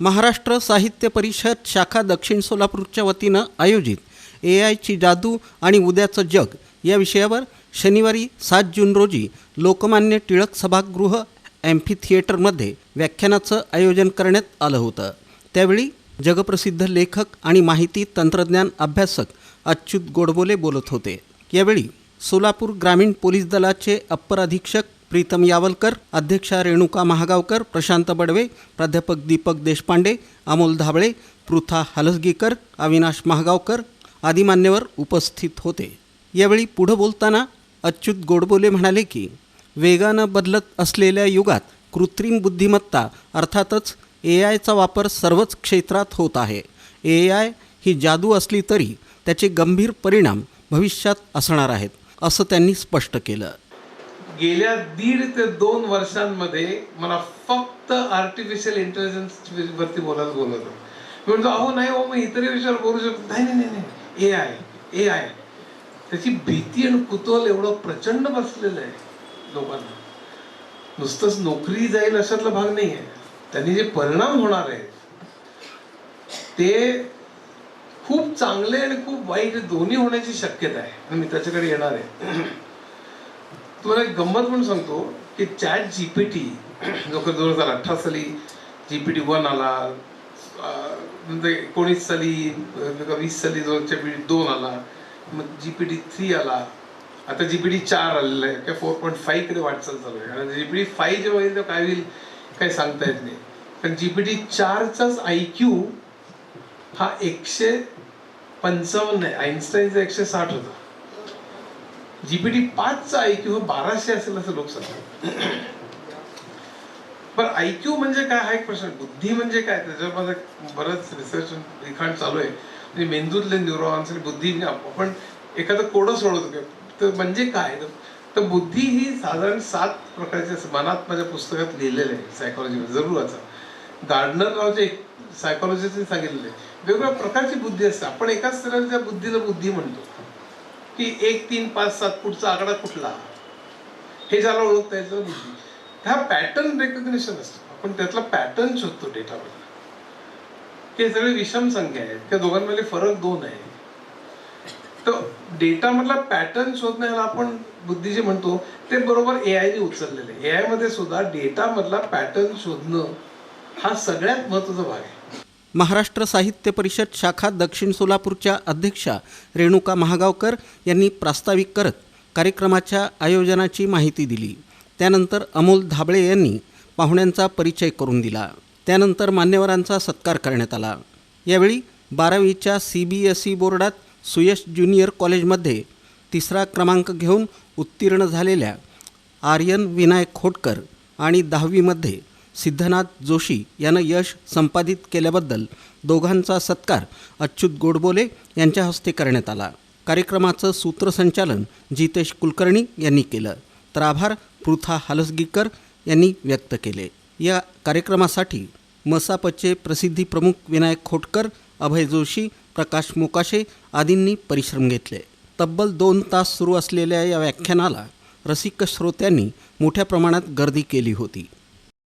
महाराष्ट्र साहित्य परिषद शाखा दक्षिण सोलापूरच्या वतीनं आयोजित ए आयची जादू आणि उद्याचं जग या विषयावर शनिवारी सात जून रोजी लोकमान्य टिळक सभागृह ॲम्फी थिएटरमध्ये व्याख्यानाचं आयोजन करण्यात आलं होतं. त्यावेळी जगप्रसिद्ध लेखक आणि माहिती तंत्रज्ञान अभ्यासक अच्युत गोडबोले बोलत होते. यावेळी सोलापूर ग्रामीण पोलीस दलाचे अप्पर अधीक्षक प्रीतम यावलकर अध्यक्षा रेणुका महागावकर प्रशांत बडवे प्राध्यापक दीपक देशपांडे अमोल धाबळे पृथा हलसगीकर अविनाश महागावकर आदी मान्यवर उपस्थित होते. यावेळी पुढं बोलताना अच्युत गोडबोले म्हणाले की वेगानं बदलत असलेल्या युगात कृत्रिम बुद्धिमत्ता अर्थातच ए आयचा वापर सर्वच क्षेत्रात होत आहे. ए आय ही जादू असली तरी त्याचे गंभीर परिणाम भविष्यात असणार आहेत असं त्यांनी स्पष्ट केलं. गेल्या दीड ते दोन वर्षांमध्ये मला फक्त आर्टिफिशियल इंटेलिजन्स वरती बोलायला बोलत होतं. मी म्हणतो अहो नाही हो मी इतरही विषयावर बोलू शकतो नाही. नाही नाही ए आय ए आय. त्याची भीती आणि कुतूहल एवढं प्रचंड बसलेलं आहे लोकांना. नुसतंच नोकरी जाईल अशातला भाग नाही आहे. त्यांनी जे परिणाम होणार आहेत ते खूप चांगले आणि खूप वाईट दोन्ही होण्याची शक्यता आहे. मी त्याच्याकडे येणार आहे. तुम्हाला एक गंमत म्हणून सांगतो की चॅट जीपीटी जो की दोन हजार अठरा साली जीपीटी वन आला नंतर म्हणजे एकोणीस साली म्हणजे वीस साली जवळच्या पी टी दोन आला मग जीपीटी थ्री आला. आता जीपीटी चार आलेला आहे काय फोर पॉईंट फाईव्हकडे वाटचाल चालू आहे? आणि जीपीटी फाईव्ह जेव्हा येईल तेव्हा काय होईल काय सांगता येत नाही. कारण जीपीटी चारचाच आय क्यू हा एकशे पंचावन्न आहे. आईन्स्टाईनचा एकशे साठ होता. जीपीटी पाचचा आय क्यू बाराशे असेल असं लोक सांगतात पण आयक्यू म्हणजे काय हा एक प्रश्न. बुद्धी म्हणजे काय? त्याच्यावर माझं बरंच रिसर्च लिखाण चालू आहे. म्हणजे मेंदूतले न्यूरॉन्स आणि बुद्धी म्हणजे आपण एखादं कोडं सोडवतो तर म्हणजे काय? तर- बुद्धी ही साधारण सात प्रकारची असं मनात माझ्या पुस्तकात लिहिलेलं आहे सायकोलॉजी जरूर वाचा. गार्डनर नावाचे एक सायकोलॉजीचे सांगितलेलं आहे. वेगवेगळ्या प्रकारची बुद्धी असते. आपण एकाच तरच्या बुद्धीला बुद्धी म्हणतो. की एक तीन पाच सात पुढचा आकडा कुठला? हे ज्याला ओळखता येतं बुद्धी. हा पॅटर्न रेकग्निशन असतो. आपण त्यातला पॅटर्न शोधतो डेटामध्ये हे सगळे विषम संख्या आहेत. त्या दोघांमध्ये फरक दोन आहे. तर डेटा मधला पॅटर्न शोधण्याला आपण बुद्धी जे म्हणतो ते बरोबर ए आयने उचललेलं आहे. ए आयमध्ये सुद्धा डेटा मधला पॅटर्न शोधणं हा सगळ्यात महत्त्वाचा भाग आहे. महाराष्ट्र साहित्य परिषद शाखा दक्षिण सोलापूरच्या अध्यक्षा रेणुका महागावकर यांनी प्रास्ताविक करत कार्यक्रमाच्या आयोजनाची माहिती दिली. त्यानंतर अमोल धाबळे यांनी पाहुण्यांचा परिचय करून दिला. त्यानंतर मान्यवरांचा सत्कार करण्यात आला. यावेळी बारावीच्या सी बी एस ई बोर्डात सुयश ज्युनियर कॉलेजमध्ये तिसरा क्रमांक घेऊन उत्तीर्ण झालेल्या आर्यन विनायक खोटकर आणि दहावीमध्ये सिद्धनाथ जोशी यानं यश संपादित केल्याबद्दल दोघांचा सत्कार अच्युत गोडबोले यांच्या हस्ते करण्यात आला. कार्यक्रमाचं सूत्रसंचालन जितेश कुलकर्णी यांनी केलं. तर आभार पृथा हलसगीकर यांनी व्यक्त केले. या कार्यक्रमासाठी मसापचे प्रसिद्धी प्रमुख विनायक खोटकर अभय जोशी प्रकाश मोकाशे आदींनी परिश्रम घेतले. तब्बल दोन तास सुरू असलेल्या या व्याख्यानाला रसिक श्रोत्यांनी मोठ्या प्रमाणात गर्दी केली होती.